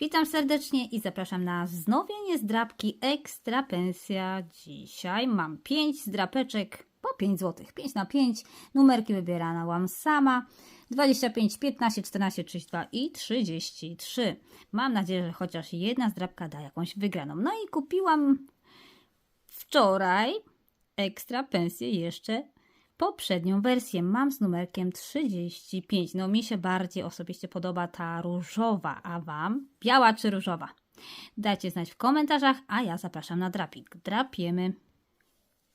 Witam serdecznie i zapraszam na wznowienie zdrabki Ekstra Pensja. Dzisiaj mam 5 zdrapeczek po 5 zł. 5 na 5. Numerki wybierałam sama. 25, 15, 14, 32 i 33. Mam nadzieję, że chociaż jedna zdrabka da jakąś wygraną. No i kupiłam wczoraj Ekstra Pensję jeszcze poprzednią wersję. Mam z numerkiem 35. No mi się bardziej osobiście podoba ta różowa, a Wam biała czy różowa? Dajcie znać w komentarzach, a ja zapraszam na drapik. Drapiemy.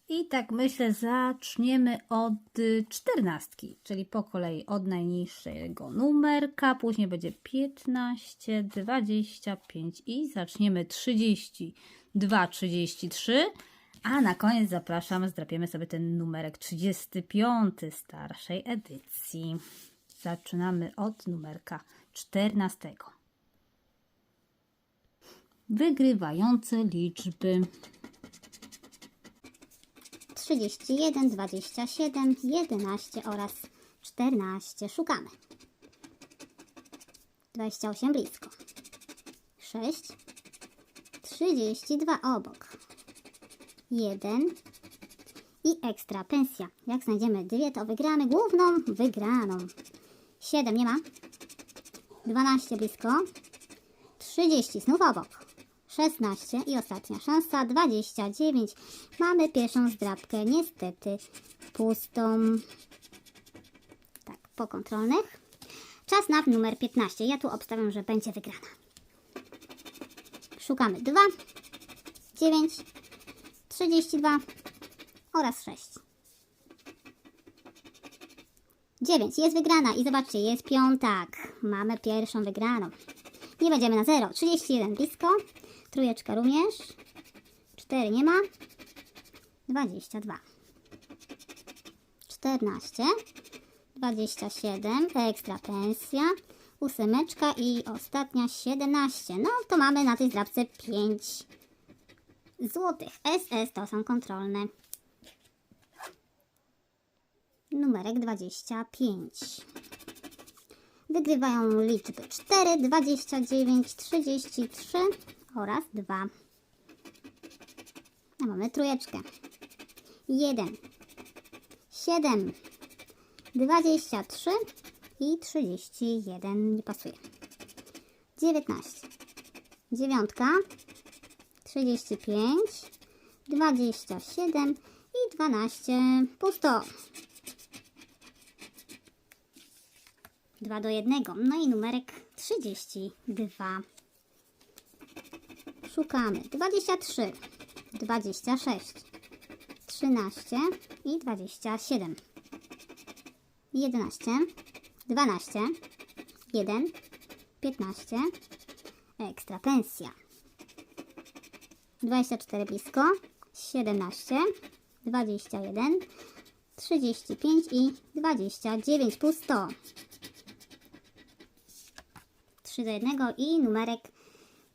I tak myślę, zaczniemy od y, czternastki, czyli po kolei od najniższego numerka, później będzie 15, 25 i zaczniemy 32, 33, a na koniec zapraszam, zdrapiemy sobie ten numerek 35 starszej edycji. Zaczynamy od numerka 14. Wygrywające liczby 31, 27, 11 oraz 14. Szukamy. 28 blisko. 6, 32 obok. 1 i ekstra pensja. Jak znajdziemy dwie, to wygramy główną wygraną. 7 nie ma. 12 blisko. 30 znów obok. 16 i ostatnia szansa 29. Mamy pierwszą zdrabkę, niestety pustą. Tak, po kontrolnych. Czas na numer 15. Ja tu obstawiam, że będzie wygrana. Szukamy 2, 9, 32 oraz 6. 9 jest wygrana i zobaczcie, jest piątak. Mamy pierwszą wygraną. Nie będziemy na 0. 31 blisko. Trójeczka również. 4 nie ma. 22. 14. 27. Ekstra pensja. Ósemeczka i ostatnia 17. No to mamy na tej zdrabce 5 złotych. SS to są kontrolne. Numerek 25. Wygrywają liczby 4, 29, 33 oraz 2. A mamy trójeczkę. 1, 7, 23 i 31. Nie pasuje. 19. Dziewiątka. 35, 27 i 12. Pusto. 2 do 1. No i numerek 32. Szukamy 23, 26, 13 i 27. 11, 12, 1, 15. Ekstra pensja. 24 blisko, 17, 21, 35 i 29 pusto. 3 do 1 i numerek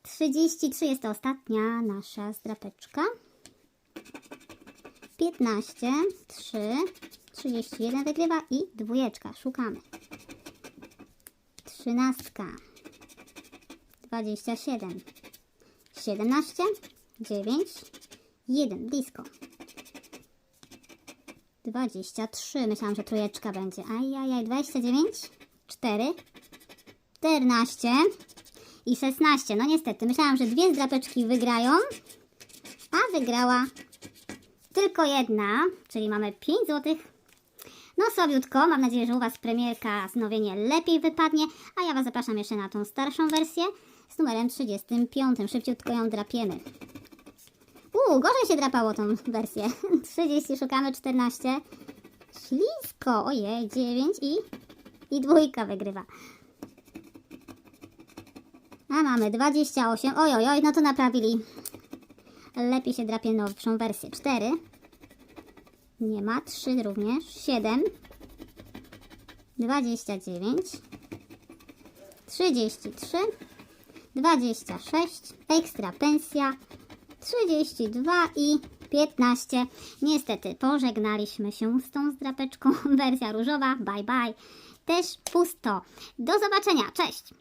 33 jest to ostatnia nasza zdrapeczka. 15, 3, 31 wygrywa i dwójeczka. Szukamy. 13, 27, 17, 9, 1 blisko. 23. Myślałam, że trójeczka będzie. Ajajaj, 29, 4, 14 i 16. No niestety, myślałam, że dwie zdrapeczki wygrają, a wygrała tylko jedna, czyli mamy 5 złotych. No słabiutko, mam nadzieję, że u Was premierka znowienie lepiej wypadnie, a ja Was zapraszam jeszcze na tą starszą wersję z numerem 35. Szybciutko ją drapiemy. Uuu, gorzej się drapało tą wersję. 30 szukamy, 14. Ślisko, ojej, 9 i, i dwójka wygrywa. A mamy 28. Oj, oj, oj, no to naprawili. Lepiej się drapie nowszą wersję. 4. Nie ma. 3 również. 7. 29. 33. 26. Ekstra pensja. 32 i 15. Niestety pożegnaliśmy się z tą zdrapeczką. Wersja różowa. Bye bye. Też pusto. Do zobaczenia. Cześć.